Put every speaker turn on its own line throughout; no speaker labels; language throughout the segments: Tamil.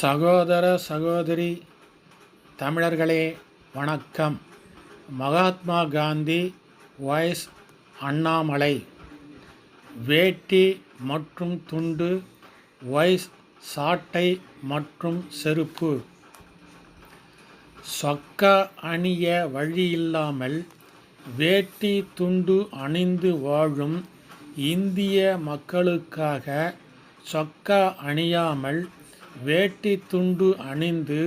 சகோதர சகோதரி தமிழர்களே வணக்கம். மகாத்மா காந்தி வாய்ஸ் அண்ணாமலை. வேட்டி மற்றும் துண்டு வாய்ஸ் சாட்டை மற்றும் செருப்பு. சொக்கா அணிய வழியில்லாமல் வேட்டி துண்டு அணிந்து வாழும் இந்திய மக்களுக்காக சொக்கா அணியாமல் வேட்டி துண்டு அணிந்து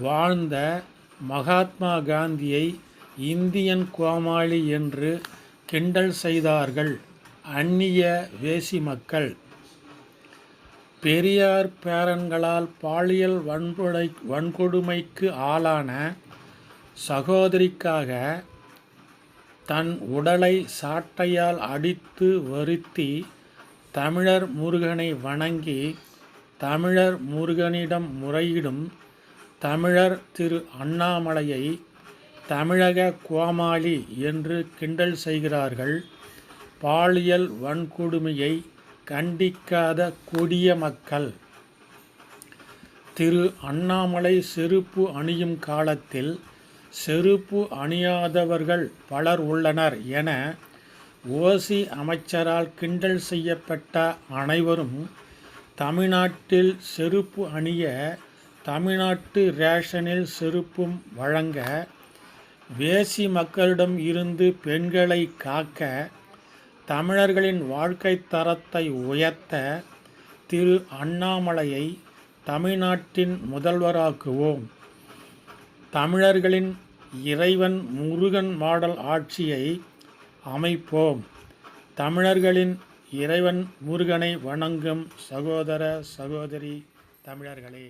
வாழ்ந்த மகாத்மா காந்தியை இந்தியன் கோமாளி என்று கிண்டல் செய்தார்கள் அந்நிய வேசி மக்கள். பெரியார் பேரன்களால் பாலியல் வன்கொடை வன்கொடுமைக்கு ஆளான சகோதரிக்காக தன் உடலை சாட்டையால் அடித்து வருத்தி தமிழர் முருகனை வணங்கி தமிழர் முருகனிடம் முறையிடும் தமிழர் திரு அண்ணாமலையை தமிழக கோமாளி என்று கிண்டல் செய்கிறார்கள். பாலியல் வன்கொடுமையை கண்டிக்காத கொடிய மக்கள். திரு அண்ணாமலை செருப்பு அணியும் காலத்தில் செருப்பு அணியாதவர்கள் பலர் உள்ளனர் என ஓசி அமைச்சரால் கிண்டல் செய்யப்பட்ட அனைவரும் தமிழ்நாட்டில் செருப்பு அணிய தமிழ்நாட்டு ரேஷனில் செருப்பும் வழங்க வேசி மக்களிடம் இருந்து பெண்களை காக்க தமிழர்களின் வாழ்க்கை தரத்தை உயர்த்த திரு அண்ணாமலையை தமிழ்நாட்டின் முதல்வராக்குவோம். தமிழர்களின் இறைவன் முருகன் மாடல் ஆட்சியை அமைப்போம். தமிழர்களின் இறைவன் முருகனை வணங்கும் சகோதர சகோதரி தமிழர்களே.